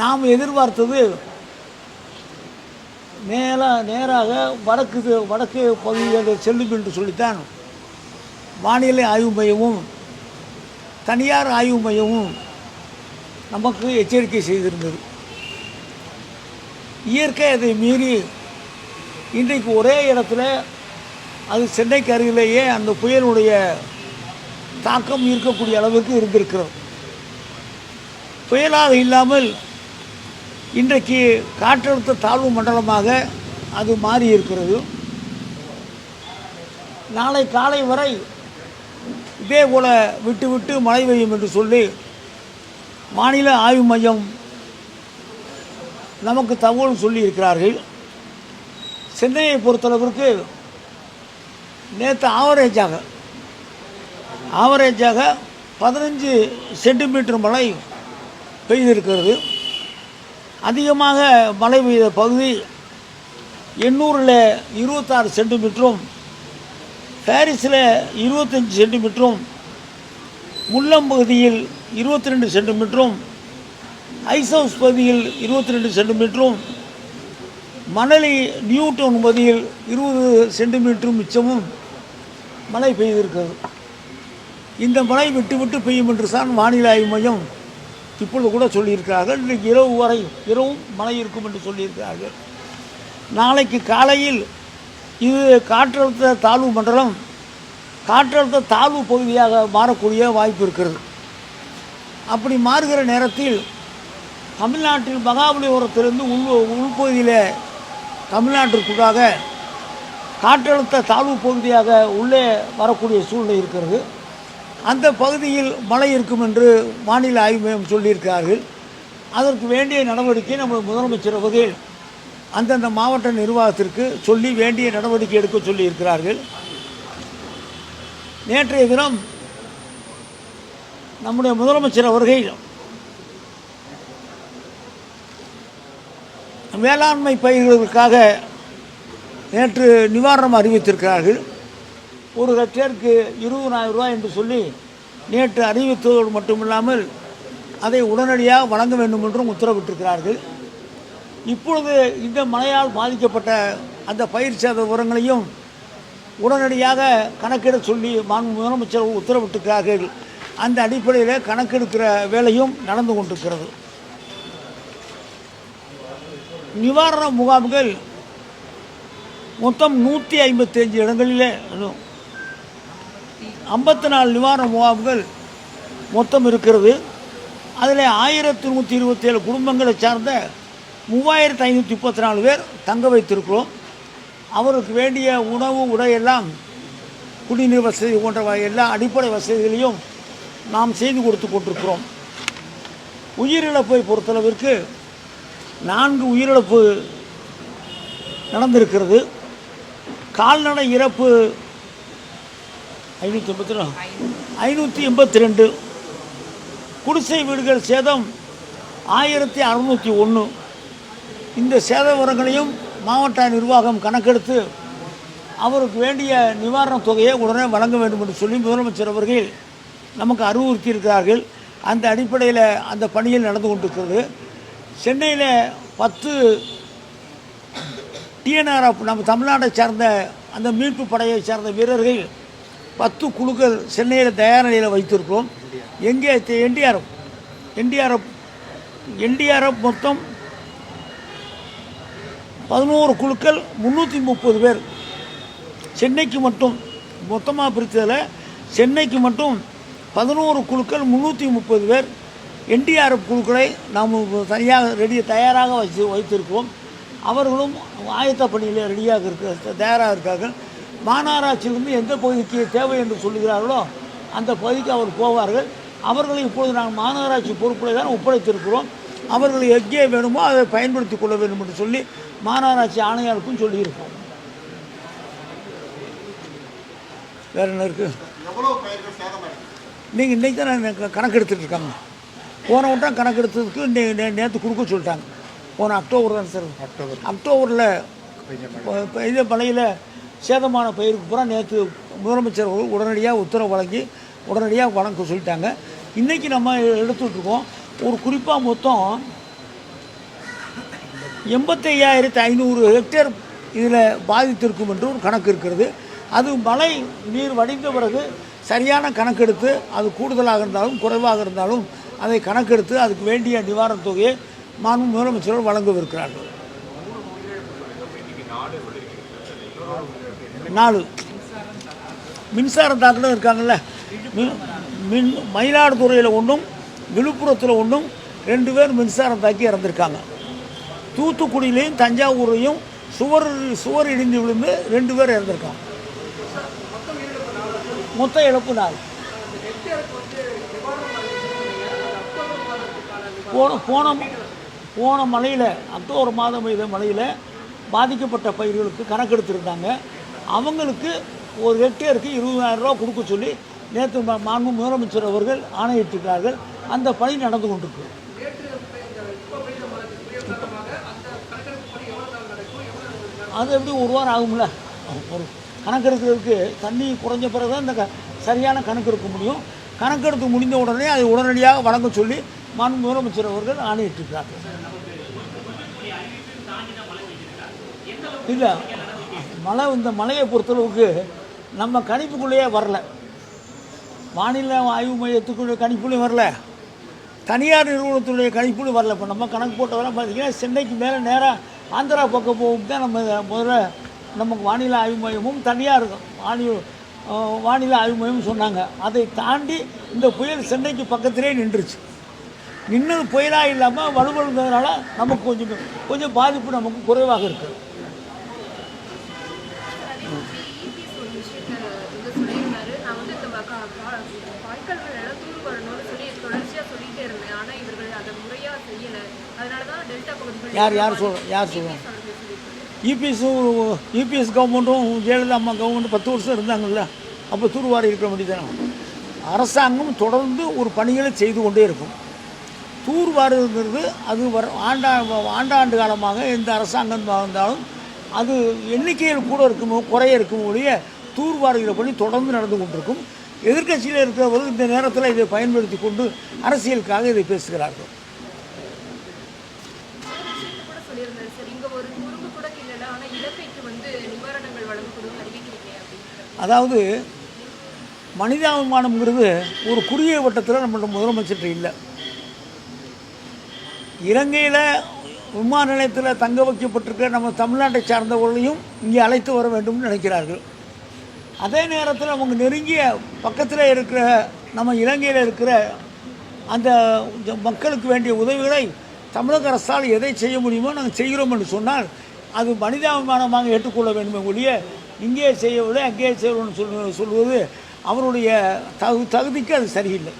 நாம் எதிர்பார்த்தது நேராக நேராக வடக்கு வடக்கு பகுதியில் செல்லும் என்று சொல்லித்தான். வானிலை ஆய்வு மையமும் தனியார் ஆய்வு மையமும் நமக்கு எச்சரிக்கை செய்திருந்தது. இயற்கை அதை மீறி இன்றைக்கு ஒரே இடத்துல அது சென்னைக்கு அருகிலேயே அந்த புயலுடைய தாக்கம் இருக்கக்கூடிய அளவுக்கு இருந்திருக்கிறது. புயலாக இல்லாமல் இன்றைக்கு காற்றழுத்த தாழ்வு மண்டலமாக அது மாறி இருக்கிறது. நாளை காலை வரை இதே போல் விட்டு விட்டு மழை பெய்யும் என்று சொல்லி மாநில ஆய்வு மையம் நமக்கு தகவல் சொல்லியிருக்கிறார்கள். சென்னையை பொறுத்தளவிற்கு நேற்று ஆவரேஜாக ஆவரேஜாக பதினஞ்சு சென்டிமீட்டர் மழை பெய்திருக்கிறது. அதிகமாக மழை பெய்த பகுதி எண்ணூரில் இருபத்தாறு சென்டிமீட்டரும் பாரிஸில் இருபத்தஞ்சி சென்டிமீட்டரும் முல்லம் பகுதியில் இருபத்தி ரெண்டு சென்டிமீட்டரும் ஐஸ் ஹவுஸ் பகுதியில் இருபத்தி ரெண்டு சென்டிமீட்டரும் மணலி நியூ டவுன் பகுதியில் இருபது சென்டிமீட்டரும் மிச்சமும் மழை பெய்திருக்கிறது. இந்த மழை விட்டு விட்டு பெய்யும் என்று தான் வானிலை ஆய்வு மையம் இப்பொழுது கூட சொல்லியிருக்கிறார்கள். இன்றைக்கு இரவு வரை இரவும் மழை இருக்கும் என்று சொல்லியிருக்கிறார்கள். நாளைக்கு காலையில் இது காற்றழுத்த தாழ்வு மண்டலம் காற்றழுத்த தாழ்வு பகுதியாக மாறக்கூடிய வாய்ப்பு இருக்கிறது. அப்படி மாறுகிற நேரத்தில் தமிழ்நாட்டில் மகாபலிபுரத்திலிருந்து உள் உள்பகுதியில் தமிழ்நாட்டிற்குள்ளாக காற்றழுத்த தாழ்வு பகுதியாக உள்ளே வரக்கூடிய சூழ்நிலை இருக்கிறது. அந்த பகுதியில் மழை இருக்கும் என்று வானிலை ஆய்வு மையம் சொல்லியிருக்கிறார்கள். அதற்கு வேண்டிய நடவடிக்கை நம்ம முதலமைச்சர் அவர்கள் அந்தந்த மாவட்ட நிர்வாகத்திற்கு சொல்லி வேண்டிய நடவடிக்கை எடுக்க சொல்லியிருக்கிறார்கள். நேற்றைய தினம் நம்முடைய முதலமைச்சர் அவர்கள் வேளாண்மை பயிர்களுக்காக நேற்று நிவாரணம் அறிவித்திருக்கிறார்கள். ஒரு ஹெக்டேருக்கு இருபதாயிரம் ரூபாய் என்று சொல்லி நேற்று அறிவித்ததோடு மட்டுமில்லாமல் அதை உடனடியாக வழங்க வேண்டும் என்றும் உத்தரவிட்டிருக்கிறார்கள். இப்பொழுது இந்த மழையால் பாதிக்கப்பட்ட அந்த பயிர் சேத விவரங்களையும் உடனடியாக கணக்கிட சொல்லி மாண்பு முதலமைச்சர் உத்தரவிட்டிருக்கிறார்கள். அந்த அடிப்படையில் கணக்கெடுக்கிற வேலையும் நடந்து கொண்டிருக்கிறது. நிவாரண முகாம்கள் மொத்தம் நூற்றி ஐம்பத்தஞ்சு இடங்களிலே ஐம்பத்தி நாலு நிவாரண முகாம்கள் மொத்தம் இருக்கிறது. அதில் ஆயிரத்தி நூற்றி இருபத்தேழு குடும்பங்களை சார்ந்த மூவாயிரத்து ஐநூற்றி முப்பத்தி நாலு பேர் தங்க வைத்திருக்கிறோம். அவருக்கு வேண்டிய உணவு உடையெல்லாம் குடிநீர் வசதி போன்ற எல்லா அடிப்படை வசதிகளையும் நாம் செய்து கொடுத்து கொண்டிருக்கிறோம். உயிரிழப்பை பொறுத்தளவிற்கு நான்கு உயிரிழப்பு நடந்திருக்கிறது. கால்நடை இறப்பு ஐநூற்றி எண்பத்தி ரெண்டு. ஐநூற்றி எண்பத்தி ரெண்டு. குடிசை வீடுகள் சேதம் ஆயிரத்தி அறுநூற்றி ஒன்று. இந்த சேத விவரங்களையும் மாவட்ட நிர்வாகம் கணக்கெடுத்து அவருக்கு வேண்டிய நிவாரணத் தொகையை உடனே வழங்க வேண்டும் என்று சொல்லி முதலமைச்சர் அவர்கள் நமக்கு அறிவுறுத்தியிருக்கிறார்கள். அந்த அடிப்படையில் அந்த பணியில் நடந்து கொண்டிருக்கிறது. சென்னையில் பத்து டிஎன்ஆர்எஃப் நம்ம தமிழ்நாட்டை சார்ந்த அந்த மீட்பு படையை சார்ந்த வீரர்கள் பத்து குழுக்கள் சென்னையில் தயார் நிலையில் வைத்திருக்கிறோம். எங்கே? என்டிஆர்எஃப் என்டிஆர்எஃப் என்டிஆர்எஃப் மொத்தம் பதினோரு குழுக்கள் முந்நூற்றி முப்பது பேர். சென்னைக்கு மட்டும் மொத்தமாக பிரித்ததில் சென்னைக்கு மட்டும் பதினோரு குழுக்கள் முந்நூற்றி முப்பது பேர். என்டிஆர்எஃப் குழுக்களை நாம் தனியாக ரெடி தயாராக வச்சு வைத்திருக்கிறோம். அவர்களும் ஆயத்த பணியில் ரெடியாக இருக்க தயாராக இருக்கார்கள். மாநகராட்சியிலிருந்து எந்த பகுதிக்கு தேவை என்று சொல்லுகிறார்களோ அந்த பகுதிக்கு அவர் போவார்கள். அவர்களை இப்பொழுது நாங்கள் மாநகராட்சி பொறுப்பில் தான் ஒப்படைத்திருக்கிறோம். அவர்கள் எங்கே வேணுமோ அதை பயன்படுத்தி கொள்ள வேண்டும் என்று சொல்லி மாநகராட்சி ஆணையாளருக்கும் சொல்லியிருக்கோம் வேற என்ன இருக்குது நீங்கள் இன்றைக்கி தான் நான் க- கணக்கு எடுத்துட்டு இருக்காங்க. போன வட்டம் கணக்கு எடுத்ததுக்கு நே நேற்று கொடுக்க சொல்லிட்டாங்க. போன அக்டோபர் தான் சார்? அக்டோபர். அக்டோபரில் இது மலையில் சேதமான பயிருக்கு பூரா நேற்று முதலமைச்சர் அவர்கள் உடனடியாக உத்தரவு வழங்கி உடனடியாக வழங்க சொல்லிட்டாங்க. இன்றைக்கி நம்ம எடுத்துகிட்ருக்கோம் ஒரு குறிப்பாக மொத்தம் எண்பத்தையாயிரத்து ஐநூறு ஹெக்டேர் இதில் பாதித்திருக்கும் என்று ஒரு கணக்கு இருக்கிறது. அது மழை நீர் வடிந்த பிறகு சரியான கணக்கெடுத்து அது கூடுதலாக இருந்தாலும் குறைவாக இருந்தாலும் அதை கணக்கெடுத்து அதுக்கு வேண்டிய நிவாரணத் தொகையை மாண்பு முதலமைச்சர்கள் வழங்கவிருக்கிறார்கள். நாலு. மின்சாரம் தாக்கணும் இருக்காங்கல்ல. மின் மின் மயிலாடுதுறையில் ஒன்றும் விழுப்புரத்தில் ஒன்றும் ரெண்டு பேர் மின்சாரம் தாக்கி இறந்துருக்காங்க. தூத்துக்குடியிலையும் தஞ்சாவூர்லையும் சுவர் சுவர் இடிந்து விழுந்து ரெண்டு பேர் இறந்துருக்காங்க. மொத்த இழப்பு நாள் போன போன போன மலையில் அக்டோபர் மாதம் பெய்த மலையில் பாதிக்கப்பட்ட பயிர்களுக்கு கணக்கெடுத்திருந்தாங்க. அவங்களுக்கு ஒரு ஹெக்டேருக்கு இருபதாயிரம் ரூபா கொடுக்க சொல்லி நேற்று மாண்பு முதலமைச்சர் அவர்கள் ஆணையிட்டிருக்கிறார்கள். அந்த பணி நடந்து கொண்டிருக்கு. அது எப்படி ஒரு வாரம் ஆகும்ல? ஒரு கணக்கெடுக்கிறதுக்கு தண்ணி குறைஞ்ச பிறகு தான் இந்த க- சரியான கணக்கெடுக்க முடியும். கணக்கெடுத்து முடிந்த உடனே அதை உடனடியாக வழங்க சொல்லி மாண்பு முதலமைச்சர் அவர்கள் ஆணையிட்டிருக்கிறார்கள். இல்லை. மழை இந்த மழையை பொறுத்தளவுக்கு நம்ம கணிப்புக்குள்ளேயே வரல. வானிலை ஆய்வு மையத்துக்குள்ள கணிப்புலையும் வரல. தனியார் நிறுவனத்துடைய கணிப்புலையும் வரல. இப்போ நம்ம கணக்கு போட்டவரை பார்த்தீங்கன்னா சென்னைக்கு மேலே நேராக ஆந்திரா பக்கம் போகும். தான் நம்ம முதல்ல நமக்கு வானிலை ஆய்வு மையமும் தனியார் வானிலை அஹ், வானிலை ஆய்வு மையமும் சொன்னாங்க. அதை தாண்டி இந்த புயல் சென்னைக்கு பக்கத்திலே நின்றுச்சு. நின்று புயலாக இல்லாமல் வலுவழுந்ததுனால நமக்கு கொஞ்சம் கொஞ்சம் பாதிப்பு நமக்கு குறைவாக இருக்குது யார் யார் சொல் யார் சொல்லுவாங்க அவர்கள் யூபிஎஸ் கவர்மெண்ட்டும் ஜெயலலிதா அம்மா கவர்மெண்ட் பத்து வருஷம் இருந்தாங்கல்ல அப்போ தூர்வாரி இருக்க வேண்டியதான அரசாங்கம் தொடர்ந்து ஒரு பணிகளை செய்து கொண்டே இருக்கும். தூர்வாருங்கிறது அது வர ஆண்டா ஆண்டாண்டு காலமாக எந்த அரசாங்கம் வந்தாலும் அது எண்ணிக்கையில் கூட இருக்குமோ குறைய இருக்கும் ஒழிய தூர்வாருகிற பணி தொடர்ந்து நடந்து கொண்டிருக்கும். எதிர்க்கட்சியில் இருக்கிறவர்கள் இந்த நேரத்தில் இதை பயன்படுத்தி கொண்டு அரசியலுக்காக இதை பேசுகிறார்கள் ஒரு விஷயத்தை சார் இங்கே ஒரு குறும்பு கூட ஆனால் வந்து நிவாரணங்கள் வழங்கப்படும் அறிவிக்கிறீங்க அதாவது மனிதாபிமானம்ங்கிறது ஒரு குறுகிய வட்டத்தில் நம்மளோட முதலமைச்சர் இல்லை. இலங்கையில் விமான நிலையத்தில் தங்க வைக்கப்பட்டிருக்க நம்ம தமிழ்நாட்டை சார்ந்தவர்களையும் இங்கே அழைத்து வர வேண்டும்னு நினைக்கிறார்கள். அதே நேரத்தில் அவங்க நெருங்கிய பக்கத்தில் இருக்கிற நம்ம இலங்கையில் இருக்கிற அந்த மக்களுக்கு வேண்டிய உதவிகளை தமிழக அரசால் எதை செய்ய முடியுமோ நாங்கள் செய்கிறோம் என்று சொன்னால் அது மனிதாபிமானமாக ஏற்றுக்கொள்ள வேண்டுமே ஒழிய இங்கே செய்யவில்லை அங்கேயே செய்யணும்னு சொல் சொல்வது அவருடைய தகு தகுதிக்கு அது சரியில்லை.